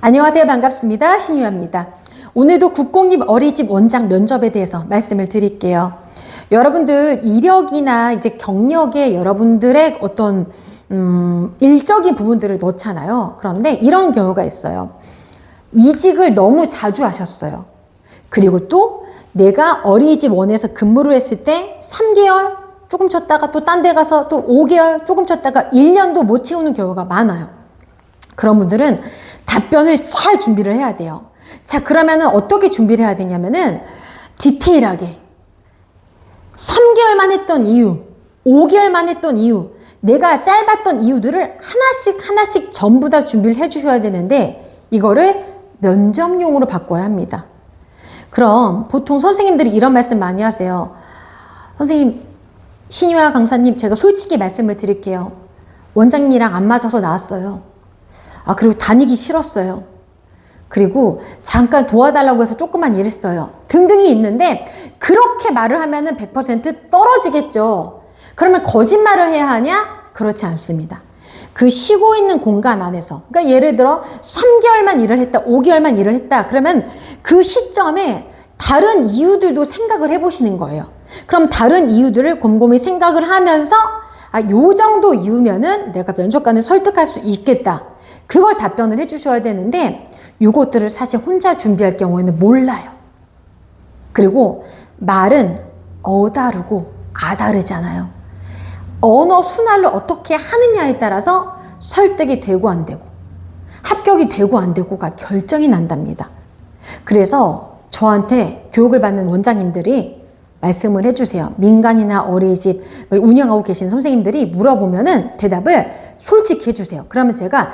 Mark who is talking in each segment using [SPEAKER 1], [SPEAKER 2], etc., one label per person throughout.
[SPEAKER 1] 안녕하세요. 반갑습니다. 신유아입니다. 오늘도 국공립 어린이집 원장 면접에 대해서 말씀을 드릴게요. 여러분들 이력이나 이제 경력에 여러분들의 어떤 음, 일적인 부분들을 넣잖아요. 그런데 이런 경우가 있어요. 이직을 너무 자주 하셨어요. 그리고 또 내가 어린이집 원에서 근무를 했을 때 3개월 조금 쳤다가 또 딴 데 가서 또 5개월 조금 쳤다가 1년도 못 채우는 경우가 많아요. 그런 분들은 답변을 잘 준비를 해야 돼요. 자, 그러면은 어떻게 준비를 해야 되냐면은 디테일하게 3개월만 했던 이유, 5개월만 했던 이유, 내가 짧았던 이유들을 하나씩 하나씩 전부 다 준비를 해 주셔야 되는데 이거를 면접용으로 바꿔야 합니다. 그럼 보통 선생님들이 이런 말씀 많이 하세요. 선생님, 신유아 강사님, 제가 솔직히 말씀을 드릴게요. 원장님이랑 안 맞아서 나왔어요. 아, 그리고 다니기 싫었어요. 그리고 잠깐 도와달라고 해서 조금만 일했어요. 등등이 있는데, 그렇게 말을 하면은 100% 떨어지겠죠. 그러면 거짓말을 해야 하냐? 그렇지 않습니다. 그 쉬고 있는 공간 안에서. 그러니까 예를 들어 3개월만 일을 했다, 5개월만 일을 했다. 그러면 그 시점에 다른 이유들도 생각을 해보시는 거예요. 그럼 다른 이유들을 곰곰이 생각을 하면서 아, 요 정도 이유면은 내가 면접관을 설득할 수 있겠다. 그걸 답변을 해주셔야 되는데 요것들을 사실 혼자 준비할 경우에는 몰라요. 그리고 말은 어다르고 아다르잖아요. 언어 순환을 어떻게 하느냐에 따라서 설득이 되고 안 되고 합격이 되고 안 되고가 결정이 난답니다. 그래서 저한테 교육을 받는 원장님들이 말씀을 해주세요. 민간이나 어린이집 운영하고 계신 선생님들이 물어보면은 대답을 솔직히 해주세요. 그러면 제가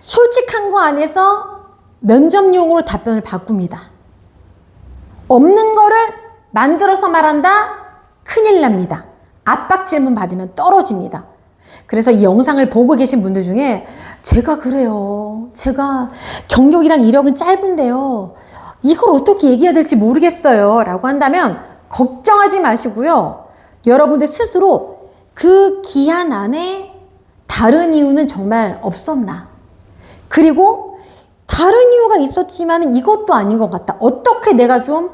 [SPEAKER 1] 솔직한 거 안에서 면접용으로 답변을 바꿉니다. 없는 거를 만들어서 말한다? 큰일 납니다. 압박 질문 받으면 떨어집니다. 그래서 이 영상을 보고 계신 분들 중에 제가 그래요. 제가 경력이랑 이력은 짧은데요. 이걸 어떻게 얘기해야 될지 모르겠어요. 라고 한다면 걱정하지 마시고요. 여러분들 스스로 그 기한 안에 다른 이유는 정말 없었나. 그리고 다른 이유가 있었지만 이것도 아닌 것 같다. 어떻게 내가 좀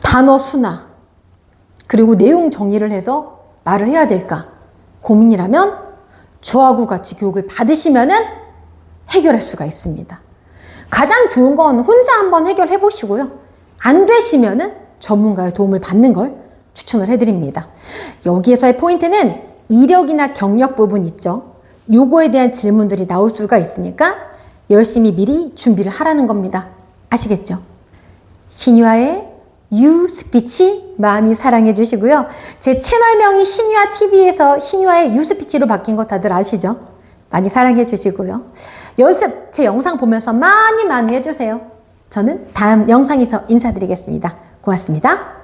[SPEAKER 1] 단어 수나 그리고 내용 정리를 해서 말을 해야 될까 고민이라면 저하고 같이 교육을 받으시면은 해결할 수가 있습니다. 가장 좋은 건 혼자 한번 해결해 보시고요. 안 되시면은 전문가의 도움을 받는 걸 추천을 해드립니다. 여기에서의 포인트는 이력이나 경력 부분 있죠. 요거에 대한 질문들이 나올 수가 있으니까 열심히 미리 준비를 하라는 겁니다. 아시겠죠? 신유아의 유 스피치 많이 사랑해 주시고요. 제 채널명이 신유아 TV에서 신유아의 유 스피치로 바뀐 거 다들 아시죠? 많이 사랑해 주시고요. 연습 제 영상 보면서 많이 많이 해주세요. 저는 다음 영상에서 인사드리겠습니다. 고맙습니다.